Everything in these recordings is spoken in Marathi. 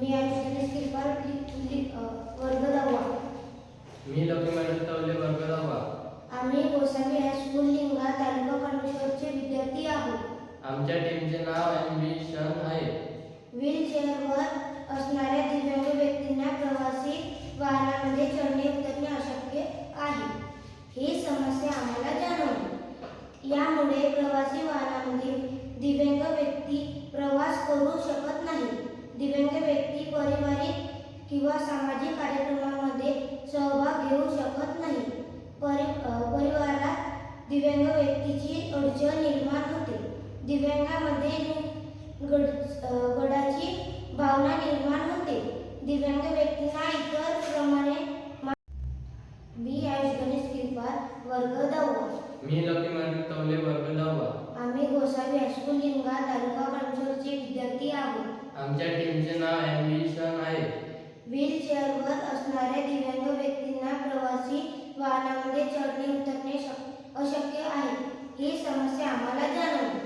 मी आयुष्याने किरपाल वर्ग दहावा मी लक्ष्मण तवले वर्ग दहावा आम्ही गोसावी हायस्कूल लिंगा तालुका कणकेश्वरचे विद्यार्थी आहोत. आमच्या टीमचे नाव ॲम्बिशन आहे. व्हीलचेअरवर असणाऱ्या दिव्यांग व्यक्तींना प्रवासी वाहनामध्ये चढणे उतरणे अशक्य आहे. ही समस्या आम्हाला जाणवली. यामुळे प्रवासी वाहनामध्ये दिव्यांग व्यक्ती प्रवास करू शकत नाही दिव्यांग व्यक्ती पारिवारिक किंवा सामाजिक कार्यक्रमांमध्ये सहभाग घेऊ शकत नाही. परि परिवारात दिव्यांग व्यक्तीची अडचण निर्माण होते. दिव्यांगामध्ये गड गडाची भावना निर्माण होते. दिव्यांग व्यक्तींना इतर प्रमाणे मा- आयुष गणेश किरपार वर्ग दहावा. मी लक्ष्मण तवले वर्ग दहावा. आम्ही गोसावी हायस्कूल लिंगा तालुका कणसोरचे विद्यार्थी आहोत आमच्या टीमचे नाव ॲम्बिशन आहे व्हीलचेअरवर असणाऱ्या दिव्यांग व्यक्तींना प्रवासी वाहनामध्ये चढणे उतरणे अशक्य आहे. ही समस्या आम्हाला जाणवली.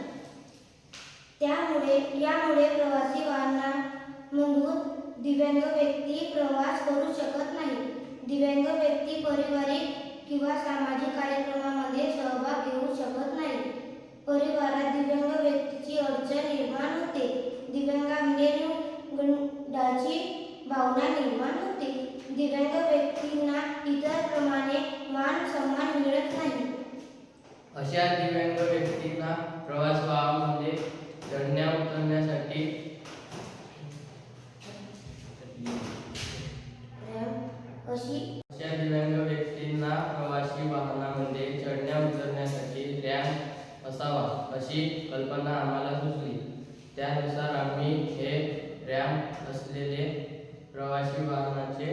त्यामुळे यामुळे प्रवासी वाहनामधून दिव्यांग व्यक्ती प्रवास करू शकत नाही. दिव्यांग व्यक्ती पारिवारिक किंवा सामाजिक कार्यक्रमामध्ये सहभाग घेऊ शकत नाही परिवारात दिव्यांग व्यक्तीची अडचण निर्माण होते दिव्यांगामध्ये गंडाची भावना निर्माण होते दिव्यांग व्यक्तींना इतर प्रमाणे मान सन्मान मिळत नाही. अशा दिव्यांग व्यक्तींना प्रवास वाहनामध्ये चढण्या उतरण्यासाठी अशी अशा दिव्यांग व्यक्तींना प्रवासी वाहनामध्ये चढण्या उतरण्यासाठी रॅम्प असावा अशी कल्पना आम्हाला सुचली. त्यानुसार आम्ही हे रॅम्प असलेले प्रवासी वाहनाचे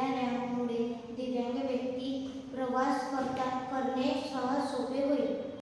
आहे या रॅम्पमुळे दिव्यांग व्यक्ती प्रवास करता करणे सहज सोपे होईल.